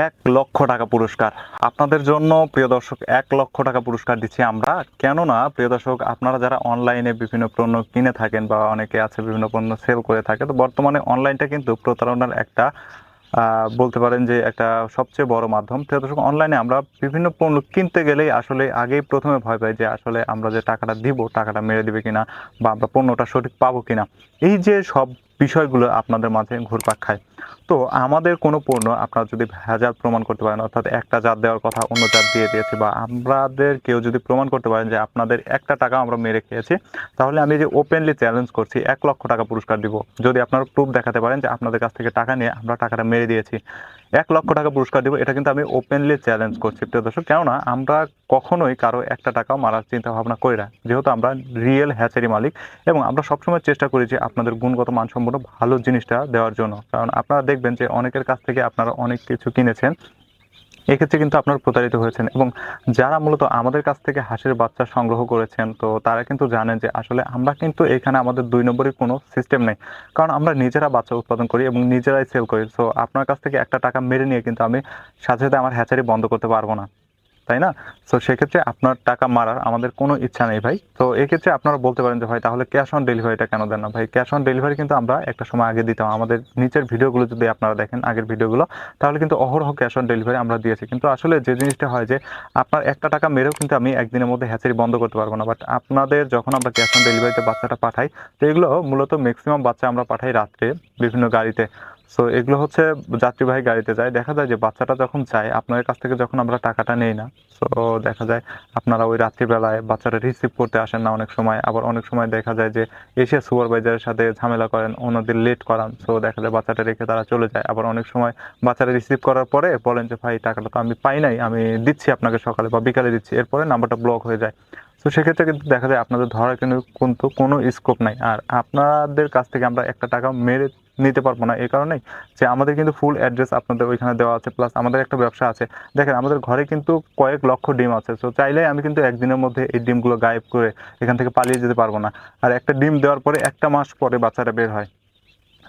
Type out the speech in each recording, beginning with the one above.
এক লক্ষ টাকা পুরস্কার। আপনাদের জন্য, প্রিয় দর্শক, এক লক্ষ টাকা পুরস্কার দিচ্ছি আমরা। কেননা, প্রিয় দর্শক, আপনারা যারা অনলাইনে বিভিন্ন পণ্য কিনে থাকেন বা অনেকে আছে বিভিন্ন পণ্য সেল করে থাকে, তো বর্তমানে অনলাইনটা কিন্তু প্রতারণার একটা বলতে পারেন যে একটা সবচেয়ে বড় মাধ্যম। প্রিয় দর্শক অনলাইনে আমরা বিভিন্ন পণ্য কিনতে গেলেই আসলে আগেই প্রথমে ভয় পাই যে আসলে আমরা যে টাকাটা দিব, টাকাটা মেরে দিবে কিনা বা আমরা পণ্যটা সঠিক পাবো কিনা। এই যে সব বিষয়গুলো আপনাদের মাঝে ঘুরপাক খায়। তো আমাদের কোনো পণ্য আপনারা যদি ভেজাল প্রমাণ করতে পারেন, অর্থাৎ একটা জাত দেওয়ার কথা অন্য জাত দিয়ে দিয়েছে বা আমাদের কেউ যদি প্রমাণ করতে পারেন যে আপনাদের একটা টাকা আমরা মেরে খেয়েছি, তাহলে আমি যে ওপেনলি চ্যালেঞ্জ করছি, এক লক্ষ টাকা পুরস্কার দিব। যদি আপনারা প্রুফ দেখাতে পারেন যে আপনাদের কাছ থেকে টাকা নিয়ে আমরা টাকাটা মেরে দিয়েছি, এক লক্ষ টাকা পুরস্কার দিব, এটা কিন্তু আমি ওপেনলি চ্যালেঞ্জ করছি। প্রিয় দর্শক, কেননা আমরা কখনোই কারও একটা টাকাও মারার চিন্তা ভাবনা করি না। যেহেতু আমরা রিয়েল হ্যাচারি মালিক এবং আমরা সবসময় চেষ্টা করি যে আপনাদের গুণগত মানসম্পন্ন ভালো জিনিসটা দেওয়ার জন্য। কারণ আপনারা দেখবেন যে অনেকের কাছ থেকে আপনারা অনেক কিছু কিনেছেন। এক্ষেত্রে কিন্তু আপনারা প্রতারিত হয়েছেন এবং যারা মূলত আমাদের কাছ থেকে হাঁসের বাচ্চা সংগ্রহ করেছেন, তো তারা কিন্তু জানেন যে আসলে আমরা কিন্তু এখানে আমাদের দুই নম্বরের কোনো সিস্টেম নেই। কারণ আমরা নিজেরা বাচ্চা উৎপাদন করি এবং নিজেরাই সেল করি। সো আপনার কাছ থেকে একটা টাকা মেরে নিয়ে কিন্তু আমি সাথে সাথে আমার হ্যাচারি বন্ধ করতে পারব না। তাই না? তো সেক্ষেত্রে আপনার টাকা মারার আমাদের কোনো ইচ্ছা নেই ভাই। তো এক্ষেত্রে আপনারা বলতে পারেন যে, ভাই, তাহলে ক্যাশ অন ডেলিভারিটা কেন দেন না? ভাই ক্যাশ অন ডেলিভারি কিন্তু আমরা একটা সময় আগে দিতাম। আমাদের নিচের ভিডিওগুলো যদি আপনারা দেখেন, আগের ভিডিওগুলো, তাহলে কিন্তু অহরহ ক্যাশ অন ডেলিভারি আমরা দিয়েছি। কিন্তু আসলে যে জিনিসটা হয় যে, আপনার একটা টাকা মেরেও কিন্তু আমি একদিনের মধ্যে হ্যাচারি বন্ধ করতে পারব না। বাট আপনাদের যখন আমরা ক্যাশ অন ডেলিভারিতে বাচ্চাটা পাঠাই, তো এগুলো মূলত ম্যাক্সিমাম বাচ্চা আমরা পাঠাই রাত্রে বিভিন্ন গাড়িতে। সো এগুলো হচ্ছে যাত্রীবাহী গাড়িতে যায়। দেখা যায় যে বাচ্চাটা যখন যায় আপনাদের কাছ থেকে যখন আমরা টাকাটা নেই না সো দেখা যায় আপনারা ওই রাত্রিবেলায় বাচ্চাটা রিসিভ করতে আসেন না অনেক সময়। আবার অনেক সময় দেখা যায় যে এসে সুপারভাইজারের সাথে ঝামেলা করেন ওনাদের লেট করান সো দেখা যায় বাচ্চাটা রেখে তারা চলে যায়। আবার অনেক সময় বাচ্চাটা রিসিভ করার পরে বলেন যে, ভাই, টাকাটা তো আমি পাই নাই, আমি দিচ্ছি আপনাকে সকালে বা বিকালে দিচ্ছি। এরপরে নাম্বারটা ব্লক হয়ে যায়। তো সেক্ষেত্রে কিন্তু দেখা যায় আপনাদের ধরার কিন্তু কিন্তু কোনো স্কোপ নাই। আর আপনাদের কাছ থেকে আমরা একটা টাকা মেরে নিতে পারব না এই কারণেই যে আমাদের কিন্তু ফুল অ্যাড্রেস আপনাদের ওইখানে দেওয়া আছে প্লাস আমাদের একটা ব্যবসা আছে। দেখেন, আমাদের ঘরে কিন্তু কয়েক লক্ষ ডিম আছে, তো চাইলেই আমি কিন্তু একদিনের মধ্যে এই ডিমগুলো গায়েব করে এখান থেকে পালিয়ে যেতে পারব না। আর একটা ডিম দেওয়ার পরে একটা মাস পরে বাচ্চাটা বের হয়।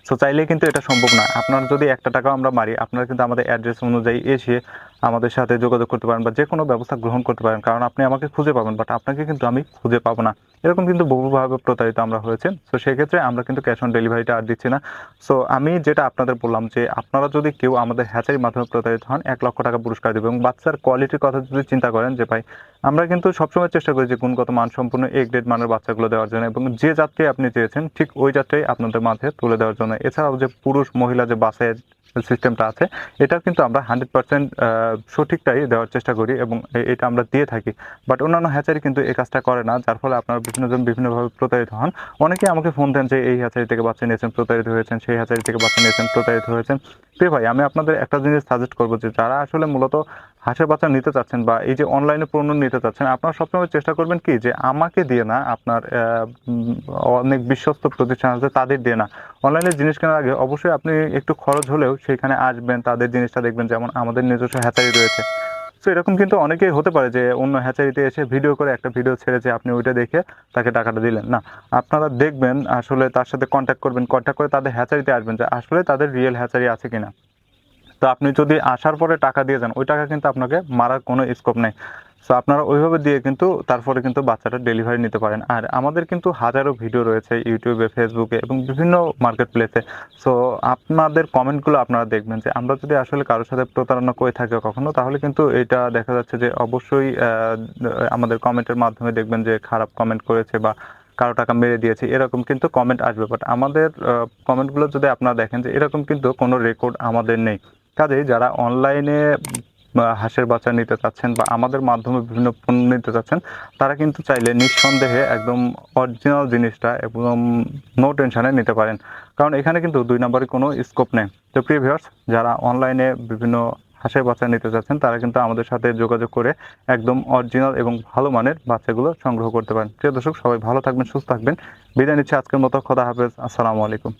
সো চাইলেই কিন্তু এটা সম্ভব না। আপনার যদি একটা টাকাও আমরা মারি, আপনারা কিন্তু আমাদের অ্যাড্রেস অনুযায়ী এসে আমাদের সাথে যোগাযোগ করতে পারেন বা যে কোনো ব্যবস্থা গ্রহণ করতে পারেন। কারণ আপনি আমাকে খুঁজে পাবেন বাট আপনাকে কিন্তু আমি খুঁজে পাবো না। এরকম কিন্তু বহুভাবে প্রতারিত আমরা হয়েছে সো সেক্ষেত্রে আমরা কিন্তু ক্যাশ অন ডেলিভারিটা আর দিচ্ছি না। সো আমি যেটা আপনাদের বললাম যে, আপনারা যদি কেউ আমাদের হ্যাচারির মাধ্যমে প্রতারিত হন, এক লক্ষ টাকা পুরস্কার দেবে এবং বাচ্চার কোয়ালিটির কথা যদি চিন্তা করেন যে, ভাই, আমরা কিন্তু সবসময় চেষ্টা করি যে, গুণগত মানসম্পন্ন এ গ্রেড মানের বাচ্চাগুলো দেওয়ার জন্য এবং যে যাত্রী আপনি চেয়েছেন, ঠিক ওই যাত্রাই আপনাদের মাঝে তুলে দেওয়ার জন্য। এছাড়াও যে পুরুষ মহিলা যে বাসের সিস্টেমটা আছে এটা কিন্তু আমরা হান্ড্রেড পার্সেন্ট সঠিকটাই দেওয়ার চেষ্টা করি এবং এটা আমরা দিয়ে থাকি। বাট অন্যান্য হ্যাচারি কিন্তু এই কাজটা করে না, যার ফলে আপনারা বিভিন্নজন বিভিন্নভাবে প্রতারিত হন। অনেকে আমাকে ফোন দেন যে, এই হ্যাচারি থেকে বাচ্চা নিয়েছেন, প্রতারিত হয়েছেন, সেই হ্যাচারি থেকে বাচ্চা নিয়েছেন, প্রতারিত হয়েছেন। প্রিয় ভাই, আমি আপনাদের একটা জিনিস সাজেস্ট করব যে, যারা আসলে মূলত হাঁসের বাচ্চা নিতে চাচ্ছেন বা এই যে অনলাইনে পণ্য নিতে চাচ্ছেন, আপনারা সবসময় চেষ্টা করবেন কি যে, আমাকে দিয়ে না আপনার অনেক বিশ্বস্ত প্রতিষ্ঠান আছে, তাদের দিয়ে না। অনলাইনে জিনিস কেনার আগে অবশ্যই আপনি একটু খরচ হলেও সেখানে আসবেন, তাদের জিনিসটা দেখবেন, যেমন আমাদের নিজস্ব হ্যাচারি রয়েছে। তো এরকম কিন্তু অনেকেই হতে পারে যে অন্য হ্যাচারিতে এসে ভিডিও করে একটা ভিডিও ছেড়েছে, আপনি ওইটা দেখে তাকে টাকাটা দিলেন। না, আপনারা দেখবেন আসলে তার সাথে কন্ট্যাক্ট করবেন কন্ট্যাক্ট করে তাদের হ্যাচারিতে আসবেন যে আসলে তাদের রিয়েল হ্যাচারি আছে কিনা। তো আপনি যদি আসার পরে টাকা দিয়ে যান, ওই টাকা কিন্তু আপনাকে মারার কোনো স্কোপ নেই। সো আপনারা ওইভাবে দিয়ে কিন্তু তারপরে কিন্তু বাচ্চাটা ডেলিভারি নিতে পারেন। আর আমাদের কিন্তু হাজারো ভিডিও রয়েছে ইউটিউবে ফেসবুকে এবং বিভিন্ন মার্কেট প্লেসে সো আপনাদের কমেন্টগুলো আপনারা দেখবেন যে আমরা যদি আসলে কারোর সাথে প্রতারণা করে থাকি কখনো, তাহলে কিন্তু এটা দেখা যাচ্ছে যে অবশ্যই আমাদের কমেন্টের মাধ্যমে দেখবেন যে খারাপ কমেন্ট করেছে বা কারও টাকা মেরে দিয়েছে, এরকম কিন্তু কমেন্ট আসবে। বাট আমাদের কমেন্টগুলো যদি আপনারা দেখেন যে এরকম কিন্তু কোনো রেকর্ড আমাদের নেই। কাজেই যারা অনলাইনে হাঁসের বাচ্চা নিতে চাচ্ছেন বা আমাদের মাধ্যমে বিভিন্ন পণ্য নিতে চাচ্ছেন, তারা কিন্তু চাইলে নিঃসন্দেহে একদম অরিজিনাল জিনিসটা একদম নো টেনশানে নিতে পারেন। কারণ এখানে কিন্তু দুই নম্বরে কোনো স্কোপ নেই। তো প্রিভিয়ার্স যারা অনলাইনে বিভিন্ন হাঁসের বাচ্চা নিতে চাচ্ছেন, তারা কিন্তু আমাদের সাথে যোগাযোগ করে একদম অরিজিনাল এবং ভালো মানের বাচ্চাগুলো সংগ্রহ করতে পারেন। প্রিয় দর্শক, সবাই ভালো থাকবেন, সুস্থ থাকবেন। বিদায় নিচ্ছে আজকের মতো। খোদা হাফেজ। আসসালামু আলাইকুম।